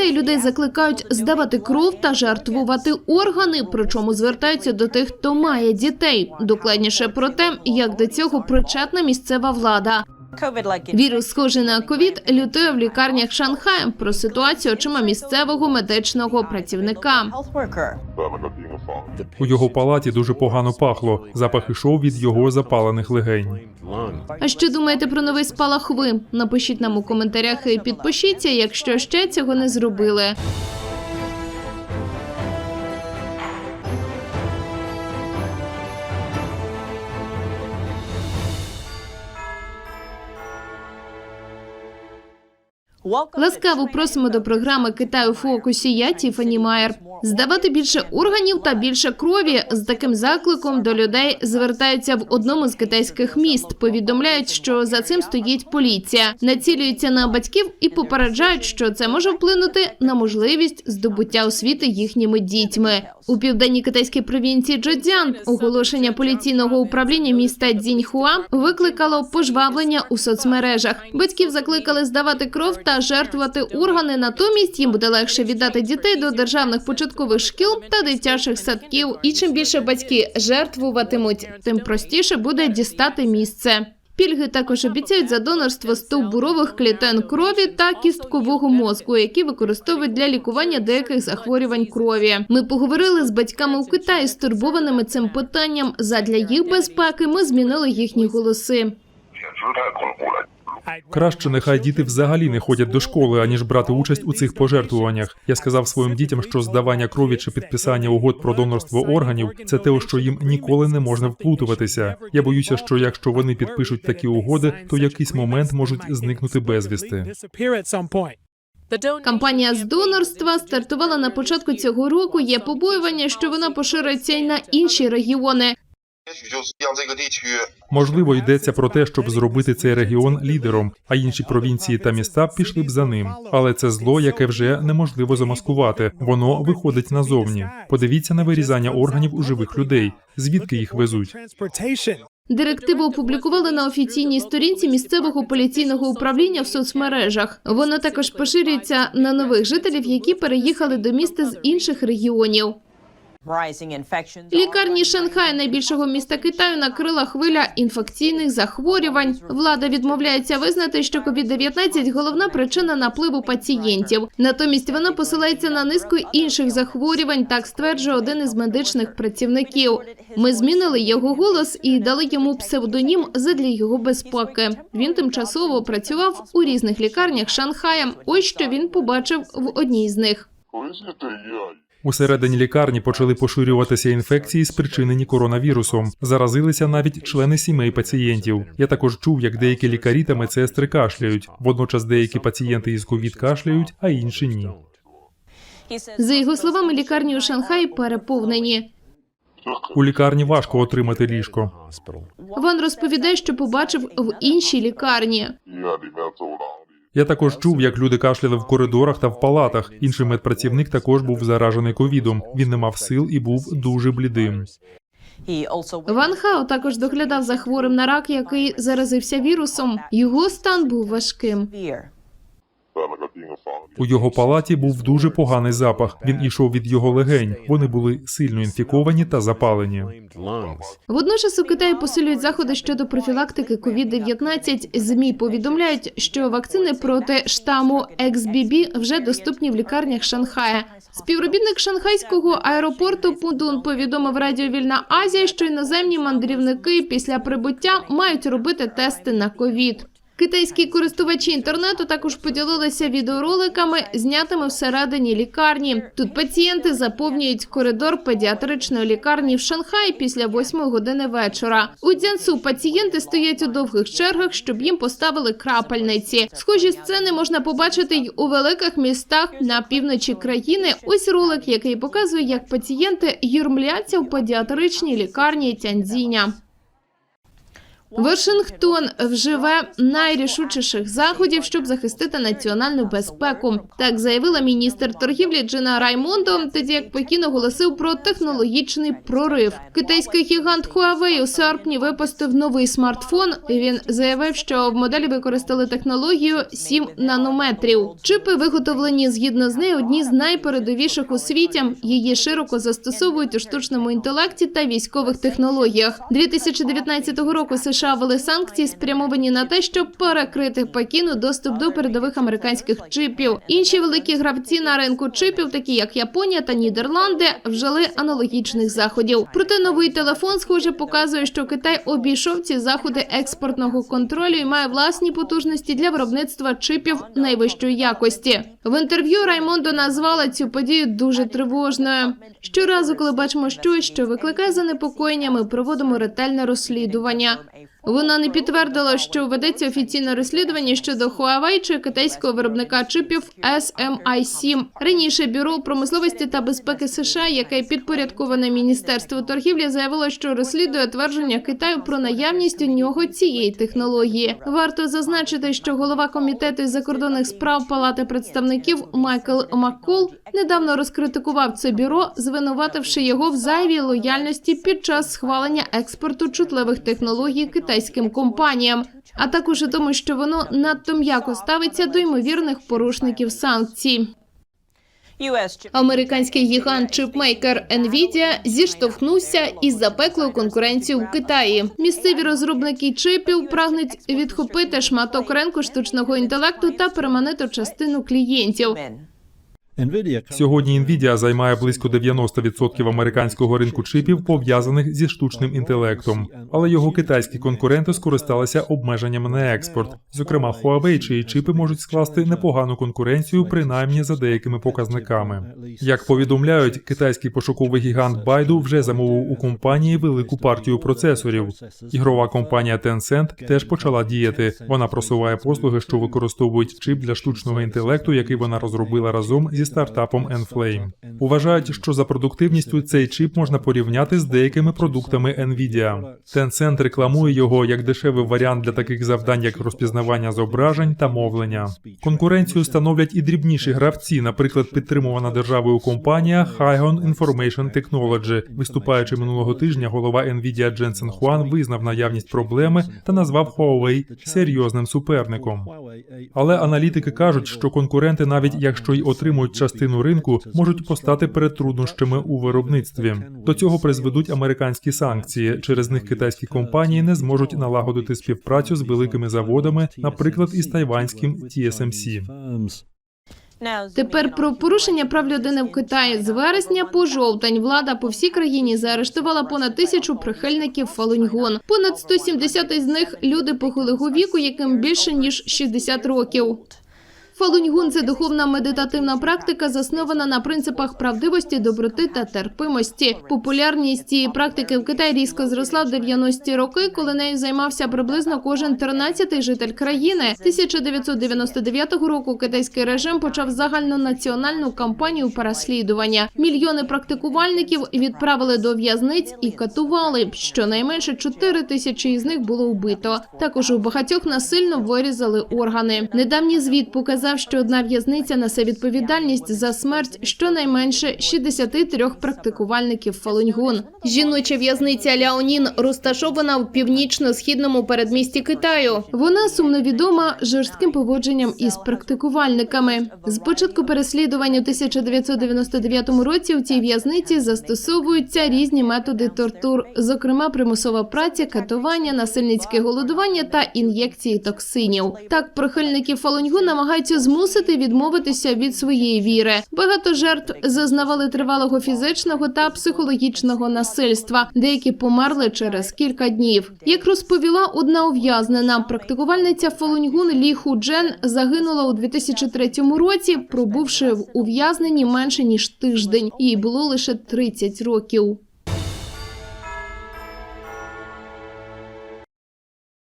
дітей людей закликають здавати кров та жертвувати органи, причому звертаються до тих, хто має дітей. Докладніше про те, як до цього причетна місцева влада. Вірус, схожий на ковід, лютує в лікарнях Шанхая. Про ситуацію очима місцевого медичного працівника. У його палаті дуже погано пахло. Запах ішов від його запалених легень. А що думаєте про новий спалах? Ви напишіть нам у коментарях і підпишіться, якщо ще цього не зробили. Ласкаво просимо до програми Китай у фокусі. Я Тіфані Майер. Здавати більше органів та більше крові з таким закликом до людей звертаються в одному з китайських міст. Повідомляють, що за цим стоїть поліція, націлюються на батьків і попереджають, що це може вплинути на можливість здобуття освіти їхніми дітьми. У південній китайській провінції Джодзян оголошення поліційного управління міста Цзіньхуа викликало пожвавлення у соцмережах. Батьків закликали здавати кров та жертвувати органи. Натомість їм буде легше віддати дітей до державних початкових шкіл та дитячих садків. І чим більше батьки жертвуватимуть, тим простіше буде дістати місце. Пільги також обіцяють за донорство стовбурових клітин крові та кісткового мозку, які використовують для лікування деяких захворювань крові. Ми поговорили з батьками у Китаї, стурбованими цим питанням. Задля їх безпеки ми змінили їхні голоси. Краще нехай діти взагалі не ходять до школи, аніж брати участь у цих пожертвуваннях. Я сказав своїм дітям, що здавання крові чи підписання угод про донорство органів це те, що їм ніколи не можна вплутуватися. Я боюся, що якщо вони підпишуть такі угоди, то в якийсь момент можуть зникнути безвісти. Кампанія з донорства стартувала на початку цього року. Є побоювання, що вона пошириться й на інші регіони. Можливо, йдеться про те, щоб зробити цей регіон лідером, а інші провінції та міста пішли б за ним. Але це зло, яке вже неможливо замаскувати. Воно виходить назовні. Подивіться на вирізання органів у живих людей. Звідки їх везуть? Директиву опублікували на офіційній сторінці місцевого поліційного управління в соцмережах. Воно також поширюється на нових жителів, які переїхали до міста з інших регіонів. Лікарні Шанхая, найбільшого міста Китаю, накрила хвиля інфекційних захворювань. Влада відмовляється визнати, що COVID-19 – головна причина напливу пацієнтів. Натомість вона посилається на низку інших захворювань. Так стверджує один із медичних працівників. Ми змінили його голос і дали йому псевдонім задля його безпеки. Він тимчасово працював у різних лікарнях Шанхая. Ось що він побачив в одній з них. Усередині лікарні почали поширюватися інфекції, спричинені коронавірусом. Заразилися навіть члени сімей пацієнтів. Я також чув, як деякі лікарі та медсестри кашляють. Водночас деякі пацієнти із ковід кашляють, а інші ні. За його словами, лікарні у Шанхаї переповнені. У лікарні важко отримати ліжко. Ван розповідає, що побачив в іншій лікарні. Я також чув, як люди кашляли в коридорах та в палатах. Інший медпрацівник також був заражений ковідом. Він не мав сил і був дуже блідим. Ван Хао також доглядав за хворим на рак, який заразився вірусом. Його стан був важким. У його палаті був дуже поганий запах. Він ішов від його легень. Вони були сильно інфіковані та запалені. Водночас у Китаї посилюють заходи щодо профілактики COVID-19. змі повідомляють, що вакцини проти штаму XBB вже доступні в лікарнях Шанхая. Співробітник шанхайського аеропорту Пудун повідомив Радіо Вільна Азія, що іноземні мандрівники після прибуття мають робити тести на ковід. Китайські користувачі інтернету також поділилися відеороликами, знятими всередині лікарні. Тут пацієнти заповнюють коридор педіатричної лікарні в Шанхаї після 8 години вечора. У Дзянсу пацієнти стоять у довгих чергах, щоб їм поставили крапельниці. Схожі сцени можна побачити й у великих містах на півночі країни. Ось ролик, який показує, як пацієнти юрмляться в педіатричній лікарні Тяньцзіня. Вашингтон вживе найрішучіших заходів, щоб захистити національну безпеку. Так заявила міністр торгівлі Джина Раймондо, тоді як Пекін оголосив про технологічний прорив. Китайський гігант Huawei у серпні випустив новий смартфон. Він заявив, що в моделі використали технологію 7 нанометрів. Чипи виготовлені згідно з нею одні з найпередовіших у світі. Її широко застосовують у штучному інтелекті та військових технологіях. 2019 року США ввели санкції, спрямовані на те, щоб перекрити Пекіну доступ до передових американських чипів. Інші великі гравці на ринку чипів, такі як Японія та Нідерланди, вжили аналогічних заходів. Проте новий телефон, схоже, показує, що Китай обійшов ці заходи експортного контролю і має власні потужності для виробництва чипів найвищої якості. В інтерв'ю Раймондо назвала цю подію дуже тривожною. Щоразу, коли бачимо щось, що викликає занепокоєння, ми проводимо ретельне розслідування. Вона не підтвердила, що ведеться офіційне розслідування щодо Huawei чи китайського виробника чипів SMI-7. Раніше бюро промисловості та безпеки США, яке підпорядковане Міністерству торгівлі, заявило, що розслідує твердження Китаю про наявність у нього цієї технології. Варто зазначити, що голова комітету із закордонних справ Палати представників Майкл Маккол недавно розкритикував це бюро, звинувативши його в зайвій лояльності під час схвалення експорту чутливих технологій китайським компаніям, а також у тому, що воно надто м'яко ставиться до ймовірних порушників санкцій. Американський гігант чипмейкер Nvidia зіштовхнувся із запеклою конкуренцією в Китаї. Місцеві розробники чипів прагнуть відхопити шматок ринку штучного інтелекту та переманити частину клієнтів. Сьогодні Nvidia займає близько 90% американського ринку чипів, пов'язаних зі штучним інтелектом. Але його китайські конкуренти скористалися обмеженнями на експорт. Зокрема, Huawei, чиї чипи можуть скласти непогану конкуренцію, принаймні за деякими показниками. Як повідомляють, китайський пошуковий гігант Baidu вже замовив у компанії велику партію процесорів. Ігрова компанія Tencent теж почала діяти. Вона просуває послуги, що використовують чип для штучного інтелекту, який вона розробила разом зі стартапом Enflame. Вважають, що за продуктивністю цей чип можна порівняти з деякими продуктами Nvidia. Tencent рекламує його як дешевий варіант для таких завдань, як розпізнавання зображень та мовлення. Конкуренцію становлять і дрібніші гравці, наприклад, підтримувана державою компанія Hygon Information Technology. Виступаючи минулого тижня, голова Nvidia Дженсен Хуан визнав наявність проблеми та назвав Huawei серйозним суперником. Але аналітики кажуть, що конкуренти, навіть якщо й отримують частину ринку, можуть постати перед труднощами у виробництві. До цього призведуть американські санкції. Через них китайські компанії не зможуть налагодити співпрацю з великими заводами, наприклад, із тайванським TSMC. Тепер про порушення прав людини в Китаї з вересня по жовтень влада по всій країні заарештувала понад тисячу прихильників Фалуньгон. Понад 170 із них люди похилого віку, яким більше ніж 60 років. Фалуньгун це духовна медитативна практика, заснована на принципах правдивості, доброти та терпимості. Популярність цієї практики в Китаї різко зросла в 90-ті роки, коли нею займався приблизно кожен 13-й житель країни. 1999 року китайський режим почав загальнонаціональну кампанію переслідування. Мільйони практикувальників відправили до в'язниць і катували. Щонайменше 4 тисячі із них було вбито. Також у багатьох насильно вирізали органи. Недавній звіт показав, що одна в'язниця несе відповідальність за смерть щонайменше 63 практикувальників Фалуньгун. Жіноча в'язниця Ляонін розташована в північно-східному передмісті Китаю. Вона сумно відома жорстким поводженням із практикувальниками. З початку переслідувань у 1999 році у цій в'язниці застосовуються різні методи тортур, зокрема примусова праця, катування, насильницьке голодування та ін'єкції токсинів. Так прихильники Фалуньгу намагаються змусити відмовитися від своєї віри. Багато жертв зазнавали тривалого фізичного та психологічного насильства. Деякі померли через кілька днів. Як розповіла одна ув'язнена, практикувальниця Фалуньгун Лі Худжен загинула у 2003 році, пробувши в ув'язненні менше ніж тиждень. Їй було лише 30 років.